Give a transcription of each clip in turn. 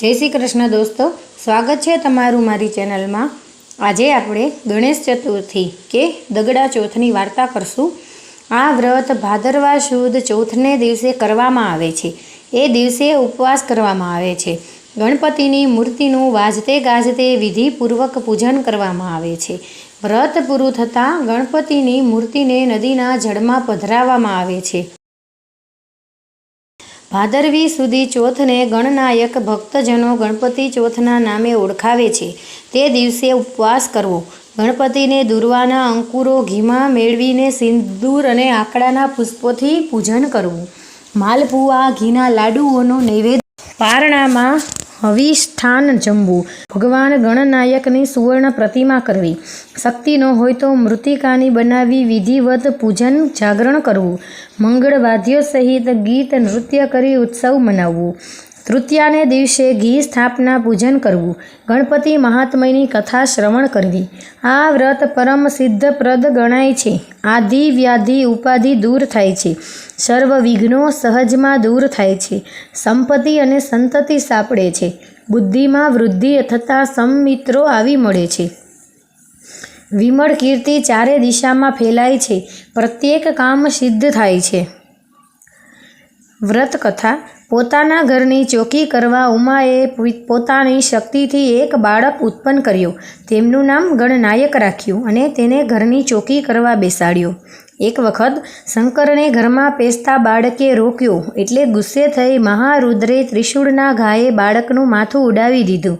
જય શ્રી કૃષ્ણ દોસ્તો, સ્વાગત છે તમારું મારી ચેનલમાં. આજે આપણે ગણેશ ચતુર્થી કે દગડા ચોથની વાર્તા કરશું. આ વ્રત ભાદરવા સુદ ચોથને દિવસે કરવામાં આવે છે. એ દિવસે ઉપવાસ કરવામાં આવે છે. ગણપતિની મૂર્તિનું વાજતે ગાજતે વિધિપૂર્વક પૂજન કરવામાં આવે છે. વ્રત પૂરું થતાં ગણપતિની મૂર્તિને નદીના જળમાં પધરાવવામાં આવે છે. ભાદરવી સુધી ચોથને ગણનાયક ભક્તજનો ગણપતિ ચોથના નામે ઓળખાવે છે. તે દિવસે ઉપવાસ કરવો. ગણપતિને દુર્વાના અંકુરો ઘીમાં મેળવીને સિંદૂર અને આકડાના પુષ્પોથી પૂજન કરવું. માલપુઆ ઘીના લાડુઓનો નૈવેદ્ય પારણામાં હવિષ્ઠાન જમવું ભગવાન ગણનાયકની સુવર્ણ પ્રતિમા કરવી. શક્તિ ન હોય તો મૃતિકાની બનાવી વિધિવત પૂજન જાગરણ કરવું. મંગળવાદ્યો સહિત ગીત નૃત્ય કરી ઉત્સવ મનાવવું. તૃતીયાને દિવસે ઘી સ્થાપના પૂજન કરવું. ગણપતિ મહાત્મયની કથા શ્રવણ કરવી. આ વ્રત પરમ સિદ્ધપ્રદ ગણાય છે. આદિ વ્યાધિ ઉપાધિ દૂર થાય છે. સર્વ વિઘ્નો સહજમાં દૂર થાય છે. સંપત્તિ અને સંતતિ સાંપડે છે. બુદ્ધિમાં વૃદ્ધિ થતાં સમમિત્રો આવી મળે છે. વિમળ કીર્તિ ચારે દિશામાં ફેલાય છે. પ્રત્યેક કામ સિદ્ધ થાય છે. વ્રત કથા પોતાના ઘરની ચોકી કરવા ઉમાએ પોતાની શક્તિથી એક બાળક ઉત્પન્ન કર્યું. તેમનું નામ ગણનાયક રાખ્યું અને તેને ઘરની ચોકી કરવા બેસાડ્યો. એક વખત શંકરને ઘરમાં પેસતા બાળકે રોક્યો એટલે ગુસ્સે થઈ મહારુદ્રે ત્રિશૂળના ઘાએ બાળકનું માથું ઉડાવી દીધું.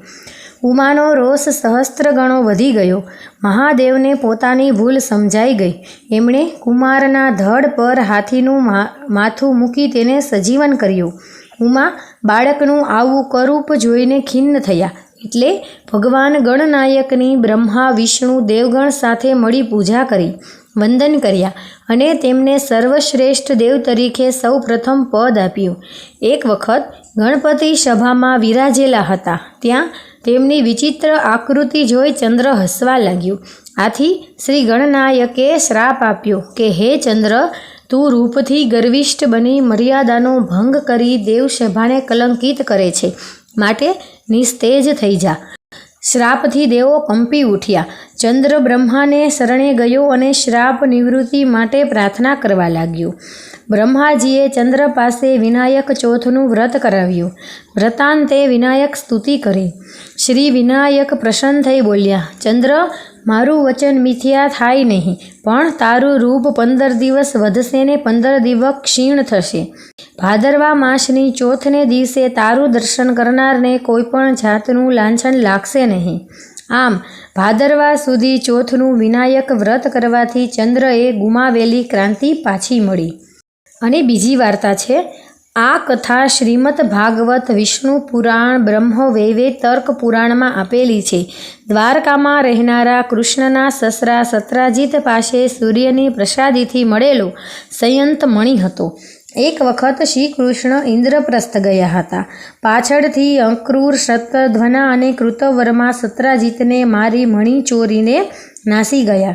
ઉમાનો રોષ સહસ્ત્ર ગણો વધી ગયો. મહાદેવને પોતાની ભૂલ સમજાઈ ગઈ. એમણે કુમારના ધડ પર હાથીનું માથું મૂકી તેને સજીવન કર્યું. ઉમા બાળકનું આવું કરૂપ જોઈને ખિન્ન થયા. એટલે ભગવાન ગણનાયકની બ્રહ્મા, વિષ્ણુ, દેવગણ સાથે મળી પૂજા કરી, વંદન કર્યા અને તેમને સર્વશ્રેષ્ઠ દેવ તરીકે સૌ પ્રથમ પદ આપ્યું. એક વખત ગણપતિ સભામાં વિરાજેલા હતા. ત્યાં તેમની વિચિત્ર આકૃતિ જોઈ ચંદ્ર હસવા લાગ્યું. આથી શ્રી ગણનાયકે શ્રાપ આપ્યો કે, હે ચંદ્ર તું રૂપથી ગર્વિષ્ઠ બની, મર્યાદાનો ભંગ કરી દેવસભાને કલંકિત કરે છે. માટે નિસ્તેજ થઈ જા. શ્રાપથી દેવો કંપી ઉઠ્યા. ચંદ્ર બ્રહ્માને શરણે ગયો અને શ્રાપ નિવૃત્તિ માટે પ્રાર્થના કરવા લાગ્યો. બ્રહ્માજીએ ચંદ્ર પાસે વિનાયક ચોથનું વ્રત કરાવ્યું. વ્રતાંતે વિનાયક સ્તુતિ કરી. શ્રી વિનાયક પ્રસન્ન થઈ બોલ્યા, ચંદ્ર મારું વચન મિથ્યા થાય નહીં, પણ તારું રૂપ પંદર દિવસ વધશે ને પંદર દિવસ ક્ષીણ થશે. ભાદરવા માસની ચોથને દિવસે તારું દર્શન કરનારને કોઈ પણ જાતનું લાંછન લાગશે નહીં. આમ, ભાદરવા સુધી ચોથનું વિનાયક વ્રત કરવાથી ચંદ્રએ ગુમાવેલી ક્રાંતિ પાછી મળી. અને બીજી વાર્તા છે આ કથા શ્રીમદ ભાગવત વિષ્ણુ પુરાણ બ્રહ્મ વૈવે તર્ક પુરાણમાં આપેલી છે. દ્વારકામાં રહેનારા કૃષ્ણના સસરા સત્રાજીત પાસે સૂર્યની પ્રસાદીથી મળેલો સંયંત મણિ હતો. એક વખત શ્રી કૃષ્ણ ઇન્દ્રપ્રસ્થ ગયા હતા. પાછળથી અંક્રૂર શતધ્વના અને કૃતવર્મા સત્રાજીતને મારી મણી ચોરીને નાસી ગયા.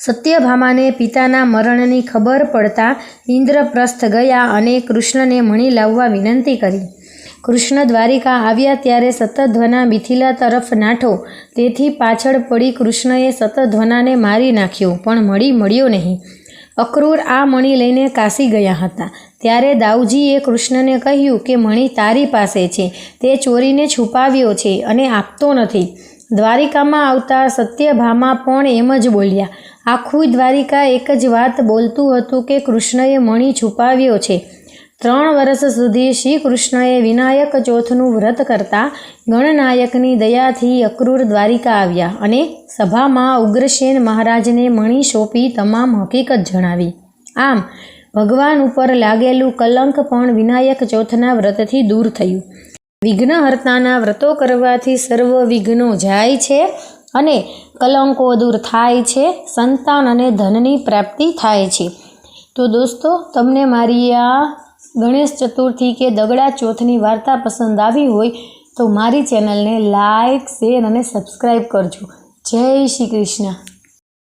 સત્યભામાને પિતાના મરણની ખબર પડતા ઇન્દ્રપ્રસ્થ ગયા અને કૃષ્ણને મણી લાવવા વિનંતી કરી. કૃષ્ણ દ્વારિકા આવ્યા ત્યારે સતધ્વના મિથિલા તરફ નાઠો. તેથી પાછળ પડી કૃષ્ણએ સતધ્વનાને મારી નાખ્યો, પણ મળી મળ્યો નહીં. અક્રૂર આ મણી લઈને કાશી ગયા હતા. ત્યારે દાઉજીએ કૃષ્ણને કહ્યું કે, મણી તારી પાસે છે. તે ચોરીને છુપાવ્યો છે અને આપતો નથી. દ્વારિકામાં આવતા સત્યભામા પણ એમ જ બોલ્યા. આખું દ્વારિકા એક જ વાત બોલતું હતું કે કૃષ્ણએ મણી છુપાવ્યો છે. ત્રણ વર્ષ સુધી શ્રી કૃષ્ણએ વિનાયક ચોથનું વ્રત કરતા ગણનાયકની દયાથી અક્રૂર દ્વારિકા આવ્યા અને સભામાં ઉગ્રસેન મહારાજને મણી સોંપી તમામ હકીકત જણાવી. આમ, ભગવાન ઉપર લાગેલું કલંક પણ વિનાયક ચોથના વ્રતથી દૂર થયું. વિઘ્નહર્તાના વ્રતો કરવાથી સર્વ વિઘ્નો જાય છે અને કલંકો દૂર થાય છે, સંતાન અને ધનની પ્રાપ્તિ થાય છે. તો દોસ્તો, તમને મારી આ ગણેશ ચતુર્થી કે દગડા ચોથની વાર્તા પસંદ આવી હોય તો મારી ચેનલને લાઈક, શેર અને સબસ્ક્રાઈબ કરજો. જય શ્રી કૃષ્ણ.